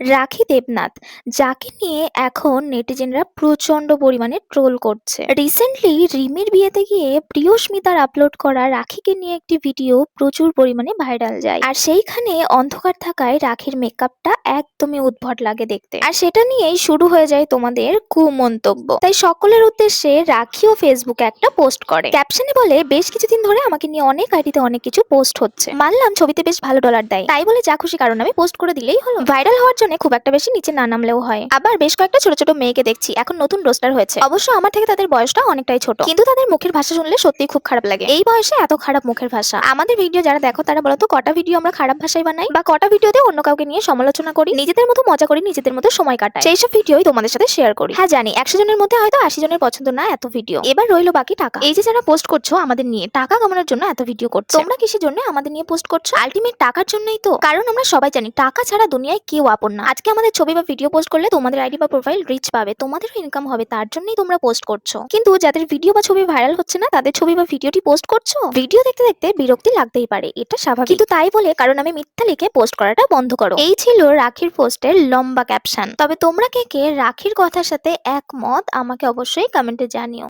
রাখি দেবনাথ, যাকে নিয়ে এখন নেটিজেনরা প্রচণ্ড পরিমাণে ট্রোল করছে। রিসেন্টলি রিমির বিয়েতে গিয়ে প্রিয়স্মিতার আপলোড করা রাখিকে নিয়ে একটি ভিডিও প্রচুর পরিমাণে ভাইরাল যায়। আর সেইখানে অন্ধকার থাকায় রাখির মেকআপটা একদমই উদ্ভট লাগে দেখতে। আর সেটা নিয়েই শুরু হয়ে যায় তোমাদের কুমন্তব্য। তাই সকলের উদ্দেশ্যে রাখিও ফেসবুকে একটা পোস্ট করে। ক্যাপশনে বলে, বেশ কিছুদিন ধরে আমাকে নিয়ে অনেক আইডিতে অনেক কিছু পোস্ট হচ্ছে। মানলাম ছবিতে বেশ ভালো ডলার দেয়। তাই বলে যা খুশি কারণ আমি পোস্ট করে দিলেই হলো। ভাইরাল হওয়ার জন্য খুব একটা বেশি নিচে না নামলেও হয়। আবার বেশ কয়েকটা ছোট ছোট মেয়েকে দেখছি, এখন নতুন রোস্টার হয়েছে। অবশ্য আমার থেকে তাদের বয়সটা অনেকটাই ছোট। কিন্তু তাদের মুখের ভাষা শুনলে সত্যি খুব খারাপ লাগে। এই বয়সে এত খারাপ মুখের ভাষা। আমাদের ভিডিও যারা দেখো তারা বলতো কটা ভিডিও আমরা খারাপ ভাষায় বানাই? বা কটা ভিডিওতে অন্য কাউকে নিয়ে সমালোচনা করি? নিজেদের মতো মজা করি, নিজেদের মতো সময় কাটাই। সেই সব ভিডিওই তোমাদের সাথে শেয়ার করি। হ্যাঁ জানি। একশো জনের মধ্যে হয়তো আশি জনের পছন্দ না এত ভিডিও এবার রইল বাকি টাকা। এই যে যারা পোস্ট করছ আমাদের নিয়ে, টাকা কামানোর জন্য এত ভিডিও করছ। তোমরা কিসের জন্য আমাদের নিয়ে পোস্ট করছ? আলটিমেট টাকার জন্যই তো। কারণ আমরা সবাই জানি, টাকা ছাড়া দুনিয়ায় কেউ আপন না। আজকে আমাদের ছবি বা ভিডিও পোস্ট করলে তোমাদের আইডি বা প্রোফাইল রিচ পাবে, তোমাদেরও ইনকাম হবে, তার জন্যই তোমরা পোস্ট করছ। কিন্তু যাদের ভিডিও বা ছবি ভাইরাল হচ্ছে না, তাদের ছবি বা ভিডিওটি পোস্ট করছ? ভিডিও দেখতে দেখতে বিরক্তি লাগতেই পারে, এটা স্বাভাবিক। কিন্তু তাই বলে কারণ আমি মিথ্যা লিখে পোস্ট করাটা বন্ধ করো। এই ছিল রাখির পোস্টের লম্বা ক্যাপশন তবে তোমরা কে কে রাখির কথার সাথে একমত, আমাকে অবশ্যই কমেন্টে জানিও।